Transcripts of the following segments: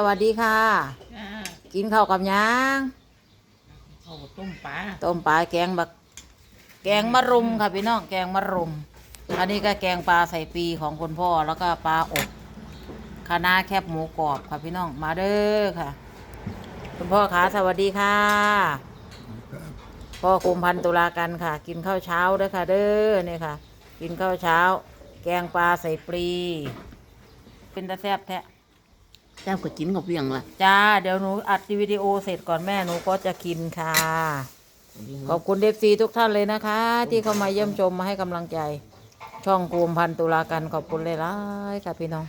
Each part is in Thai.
สวัสดีค่ะอ่ากินข้าวกับหยังเอาต้มปลาต้มปลาแกงบักแกงมะรุมค่ะพี่น้องแกงมะรุม อันนี้ก็แกงปลาใส่ปีของคุณพ่อแล้วก็ปลาอบคะน้าแคบหมูกรอบค่ะพี่น้องมาเด้อค่ะ คุณพ่อขาสวัสดีค่ะพ่อคุมพันธุ์ตุลากันค่ะ กินข้าวเช้าเด้อค่ะ เด้อเนี่ยค่ะ กินข้าวเช้า แกงปลาใส่ปลีเป็นตาแซบแท้ เจ้าก็กินกับเวียงล่ะจ้า เดี๋ยวหนูอัดวิดีโอเสร็จก่อนแม่หนูก็จะกินค่ะ ขอบคุณเดฟซีทุกท่านเลยนะคะ ที่เข้ามาเยี่ยมชมมาให้กำลังใจ ช่องกูมพันตุลากันขอบคุณเลยล่ยค่ะพี่น้อง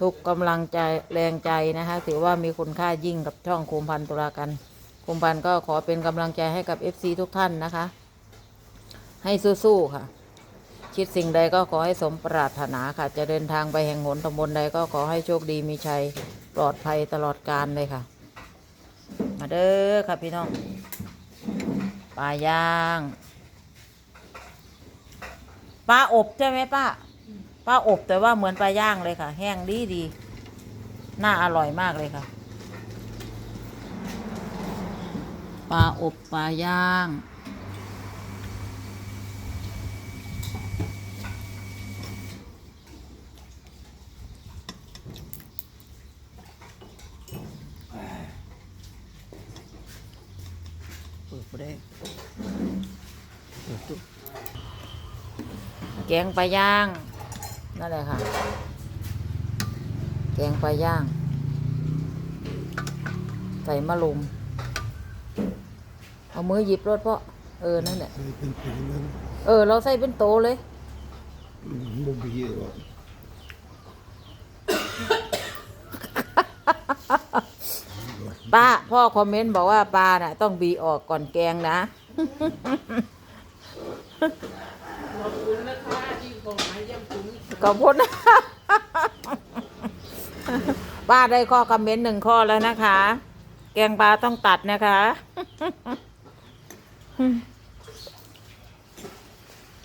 ทุกกำลังใจแรงใจนะคะ ถือว่ามีคุณค่ายิ่งกับช่องกูมพันตุลากันกูมพันก็ขอเป็นกำลังใจให้กับเอฟซีทุกท่านนะคะ ให้สู้ๆค่ะ คิดสิ่งใดก็ขอให้สมปรารถนาค่ะ จะเดินทางไปแห่งหนตำบลใดก็ขอให้โชคดีมีชัยปลอดภัยตลอดกาลเลยค่ะ มาเด้อค่ะพี่น้องปลาย่างปลาอบใช่ไหมป้าปลาอบแต่ว่าเหมือนปลาย่างเลยค่ะ แห้งดีดีน่าอร่อยมากเลยค่ะปลาอบปลาย่าง เปิดบ่ได้แกงปลาย่าง นั่นแหละค่ะ แกงปลาย่าง ใส่มะลุม เอามือหยิบรถเพราะเออ นั่นแหละใส่เป็นผืนนั้นเออ เราใส่เป็นโตเลยบ่มีเยอะหรอก ป้าพ่อคอมเมนต์บอกว่าปลาน่ะ ต้องบีออกก่อนแกงนะขอบคุณนะคะที่ส่งมาเยี่ยมคุณขอบคุณป้าได้ข้อคอมเมนต์หนึ่งข้อแล้วนะคะ แกงปลาต้องตัดนะคะ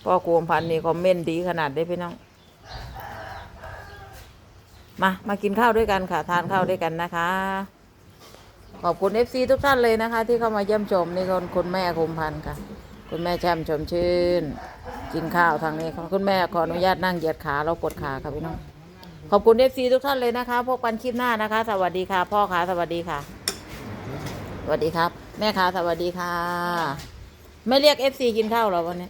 พ่อโกมพันนี่คอมเมนต์ดีขนาดได้พี่น้องมา มากินข้าวด้วยกันค่ะ ทานข้าวด้วยกันนะคะ ขอบคุณเอฟซีทุกท่านเลยนะคะ ที่เข้ามาเยี่ยมชมนี่คนคุณแม่คุมพันธ์ค่ะ คุณแม่แช่มชมชื่น กินข้าวทางนี้ค่ะคุณแม่ขออนุญาตนั่งเหยียดขาเราปวดขาค่ะพี่น้องขอบคุณเอฟซีทุกท่านเลยนะคะพบกันคลิปหน้านะคะ สวัสดีค่ะ พ่อค่ะสวัสดีค่ะ สวัสดีครับ แม่ค่ะสวัสดีค่ะ ไม่เรียกเอฟซีกินข้าวเหรอวันนี้